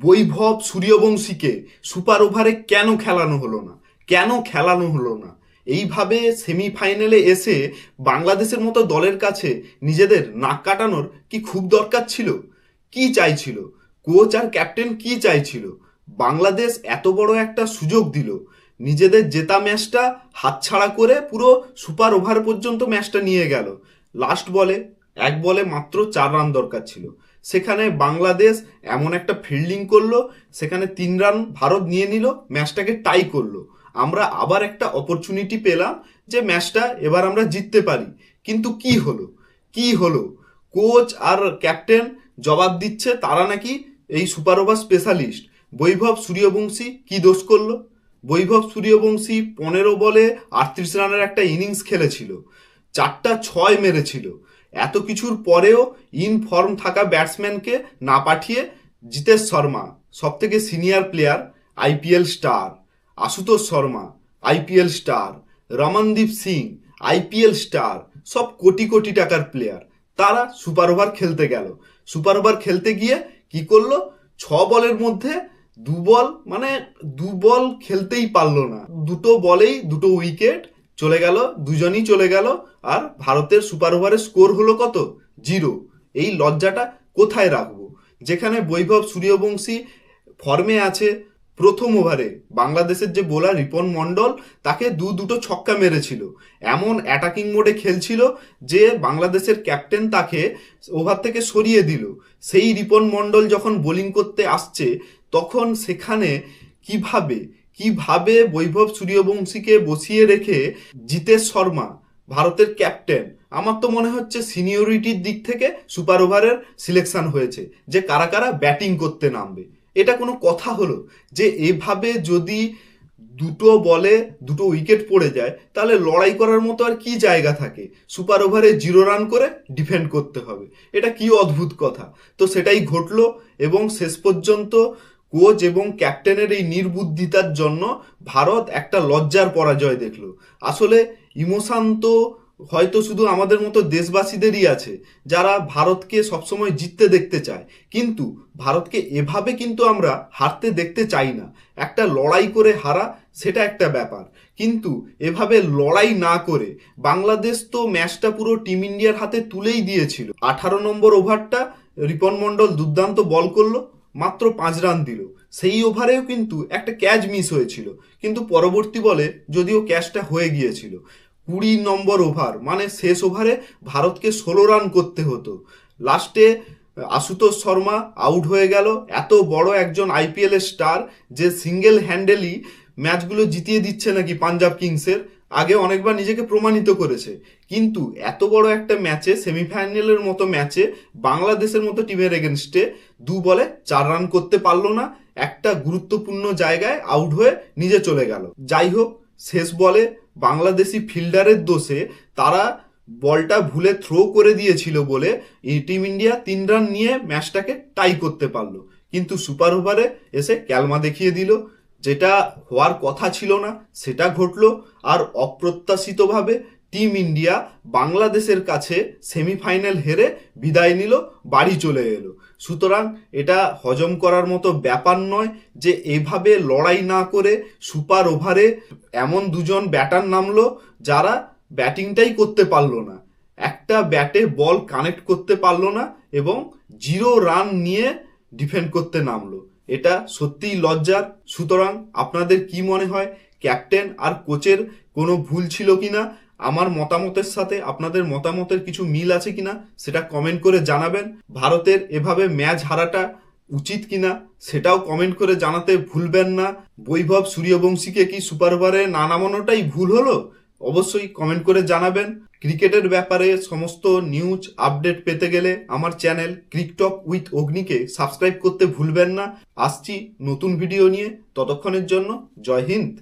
বৈভব সূর্যবংশীকে super ওভারে কেন খেলানো হলো না? কেন খেলানো হলো না? এইভাবে সেমিফাইনালে এসে বাংলাদেশের মতো দলের কাছে নিজেদের নাক কাটানোর কি খুব দরকার ছিল? কি চাইছিল? কোচ আর ক্যাপ্টেন কি চাইছিল? বাংলাদেশ এত বড় একটা সুযোগ দিল। নিজেদের জেতা ম্যাচটা হাতছাড়া করে পুরো সুপার ওভার পর্যন্ত ম্যাচটা নিয়ে গেল। লাস্ট বলে, এক বলে মাত্র চার রান দরকার ছিল। সেখানে বাংলাদেশ এমন একটা ফিল্ডিং করল, সেখানে তিন রান ভারত নিয়ে নিল ম্যাচটাকে টাই করল। আমরা আবার একটা অপরচুনিটি পেলাম যে ম্যাচটা এবার আমরা জিততে পারি। কিন্তু কি হলো? কি হলো? কোচ আর ক্যাপ্টেন জবাব দিচ্ছে, তারা নাকি এই super over specialist Vaibhav Suryavanshi কি দোষ করল? বৈভব সূর্যবংশী পনেরো বলে আটত্রিশ রানের একটা ইনিংস খেলেছিল। চারটা ছয় মেরেছিল। এত কিছুর পরেও ইন ফর্ম থাকা ব্যাটসম্যানকে না পাঠিয়ে জিতেশ শর্মা সব থেকে senior player, IPL star, Ashutosh Sharma, IPL star, Ramandeep Singh, IPL star, সব কোটি কোটি টাকার প্লেয়ার। তারা সুপার ওভার খেলতে গেল। সুপার ওভার খেলতে গিয়ে কি করল? ছ বলের মধ্যে দু বল মানে দু বল খেলতেই পারল না। দুটো বলেই দুটো উইকেট, চলে গেল, দুজনই চলে গেল আর ভারতের সুপার ওভারের স্কোর হলো কত? জিরো। এই লজ্জাটা কোথায় রাখব? যেখানে বৈভব সূর্যবংশী ফর্মে আছে প্রথম ওভারে বাংলাদেশের যে বোলার রিপন মণ্ডল, তাকে দু দুটো ছক্কা মেরেছিল। এমন অ্যাটাকিং মোডে খেলছিল যে বাংলাদেশের ক্যাপ্টেন তাকে ওভার থেকে সরিয়ে দিল। সেই রিপন মণ্ডল যখন বোলিং করতে আসছে, তখন সেখানে কীভাবে কীভাবে বৈভব সূর্যবংশীকে বসিয়ে রেখে জিতেশ শর্মা ভারতের ক্যাপ্টেন। আমার তো মনে হচ্ছে সিনিয়রিটির দিক থেকে সুপার ওভারের সিলেকশন হয়েছে, যে কারা কারা ব্যাটিং করতে নামবে। এটা কোনো কথা হলো? যে এভাবে যদি দুটো বলে দুটো উইকেট পড়ে যায়, তাহলে লড়াই করার মতো আর কি জায়গা থাকে? সুপার ওভারে জিরো রান করে ডিফেন্ড করতে হবে। এটা কি অদ্ভুত কথা? তো সেটাই ঘটলো এবং শেষ পর্যন্ত কোচ এবং ক্যাপ্টেনের এই নির্বুদ্ধিতার জন্য ভারত একটা লজ্জার পরাজয় দেখল। আসলে ইমোশান তো হয়তো শুধু আমাদের মতো দেশবাসীদেরই আছে, যারা ভারতকে সবসময় জিততে দেখতে চায়। কিন্তু ভারতকে এভাবে কিন্তু আমরা হারতে দেখতে চাই না। একটা লড়াই করে হারা, সেটা একটা ব্যাপার। কিন্তু এভাবে লড়াই না করে, বাংলাদেশ তো ম্যাচটা পুরো টিম ইন্ডিয়ার হাতে তুলেই দিয়েছিল। আঠারো নম্বর ওভারটা রিপন মণ্ডল দুর্দান্ত বল করল, মাত্র পাঁচ রান দিল। সেই ওভারেও কিন্তু একটা ক্যাচ মিস হয়েছিল। কিন্তু পরবর্তী বলে যদিও ক্যাচটা হয়ে গিয়েছিল। কুড়ি নম্বর ওভার মানে শেষ ওভারে ভারতকে ষোলো রান করতে হতো। লাস্টে আশুতোষ শর্মা আউট হয়ে গেল। এত বড় একজন আইপিএল এর স্টার যে সিঙ্গেল হ্যান্ডেলই ম্যাচগুলো জিতিয়ে দিচ্ছে নাকি পাঞ্জাব কিংসের, আগে অনেকবার নিজেকে প্রমাণিত করেছে। কিন্তু এত বড় একটা ম্যাচে সেমিফাইনালের মতো ম্যাচে বাংলাদেশের মতো টিমের এগেনস্টে দু বলে চার রান করতে পারল না। একটা গুরুত্বপূর্ণ জায়গায় আউট হয়ে নিজে চলে গেল। যাই হোক শেষ বলে বাংলাদেশি ফিল্ডারের দোষে তারা বলটা ভুলে থ্রো করে দিয়েছিল বলে টিম ইন্ডিয়া তিন রান নিয়ে ম্যাচটাকে টাই করতে পারল। কিন্তু সুপার ওভারে এসে ক্যালমা দেখিয়ে দিল, যেটা হওয়ার কথা ছিল না, সেটা ঘটলো। আর অপ্রত্যাশিতভাবে টিম ইন্ডিয়া বাংলাদেশের কাছে সেমিফাইনাল হেরে বিদায় নিল, বাড়ি চলে এলো। সুতরাং এটা হজম করার মতো ব্যাপার নয় যে এভাবে লড়াই না করে সুপার ওভারে এমন দুজন ব্যাটার নামলো যারা ব্যাটিংটাই করতে পারল না। একটা ব্যাটে বল কানেক্ট করতে পারল না এবং জিরো রান নিয়ে ডিফেন্ড করতে নামলো। এটা সত্যিই লজ্জার। সুতরাং আপনাদের কি মনে হয়, ক্যাপ্টেন আর কোচের কোনো ভুল ছিল কিনা? আমার মতামতের সাথে আপনাদের মতামতের কিছু মিল আছে কিনা সেটা কমেন্ট করে জানাবেন। ভারতের এভাবে ম্যাচ হারাটা উচিত কিনা সেটাও কমেন্ট করে জানাতে ভুলবেন না। বৈভব সূর্যবংশীকে কি সুপার ওভারে না নামানোটাই ভুল হলো? অবশ্যই কমেন্ট করে জানাবেন। ক্রিকেটের ব্যাপারে সমস্ত নিউজ আপডেট পেতে গেলে আমার চ্যানেল ক্রিকটক উইথ অগ্নিকে সাবস্ক্রাইব করতে ভুলবেন না। আসছি নতুন ভিডিও নিয়ে। ততক্ষণের জন্য জয় হিন্দ।